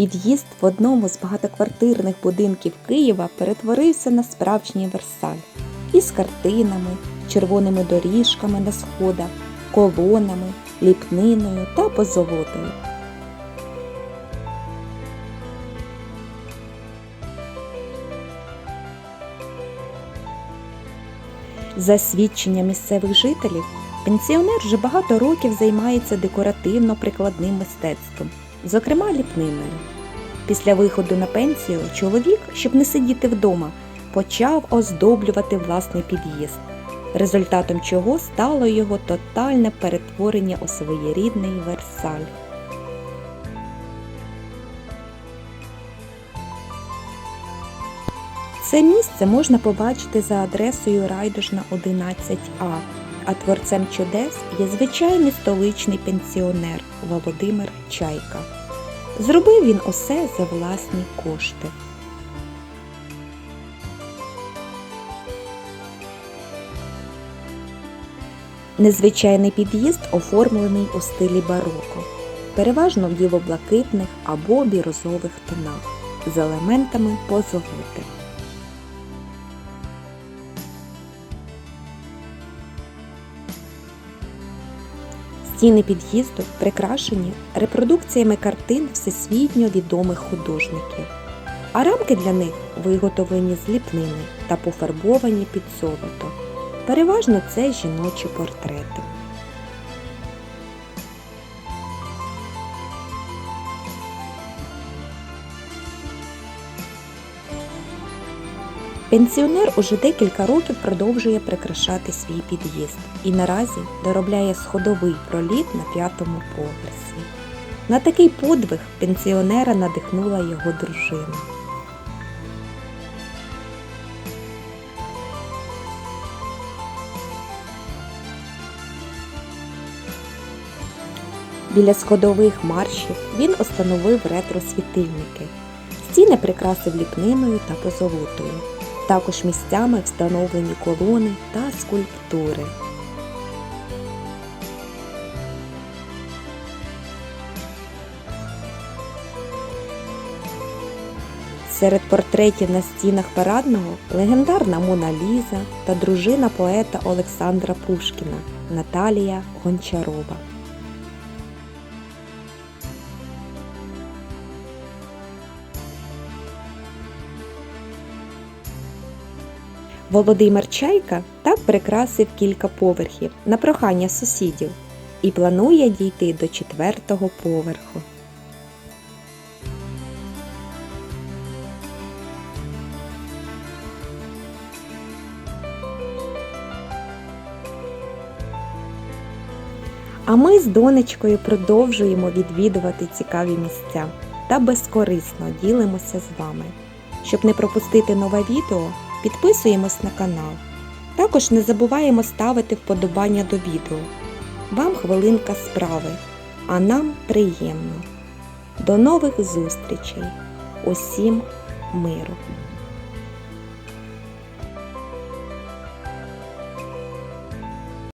Під'їзд в одному з багатоквартирних будинків Києва перетворився на справжній Версаль із картинами, червоними доріжками на сходах, колонами, ліпниною та позолотою. За свідченням місцевих жителів, пенсіонер вже багато років займається декоративно-прикладним мистецтвом, зокрема ліпниною. Після виходу на пенсію чоловік, щоб не сидіти вдома, почав оздоблювати власний під'їзд, результатом чого стало його тотальне перетворення у своєрідний Версаль. Це місце можна побачити за адресою Райдужна 11А, а творцем чудес є звичайний столичний пенсіонер Володимир Чайка. Зробив він усе за власні кошти. Незвичайний під'їзд оформлений у стилі бароко, переважно в білоблакитних або бірозових тонах з елементами позолоти. Стіни під'їзду прикрашені репродукціями картин всесвітньо відомих художників, а рамки для них виготовлені з ліпнини та пофарбовані під золото. Переважно це жіночі портрети. Пенсіонер уже декілька років продовжує прикрашати свій під'їзд і наразі доробляє сходовий проліт на п'ятому поверсі. На такий подвиг пенсіонера надихнула його дружина. Біля сходових маршів він установив ретро-світильники. Стіни прикрасив ліпниною та позолотою. Також місцями встановлені колони та скульптури. Серед портретів на стінах парадного легендарна Мона Ліза та дружина поета Олександра Пушкіна Наталія Гончарова. Володимир Чайка так прикрасив кілька поверхів на прохання сусідів і планує дійти до четвертого поверху. А ми з донечкою продовжуємо відвідувати цікаві місця та безкорисно ділимося з вами. Щоб не пропустити нове відео, підписуємось на канал. Також не забуваємо ставити вподобання до відео. Вам хвилинка справи, а нам приємно. До нових зустрічей! Усім миру!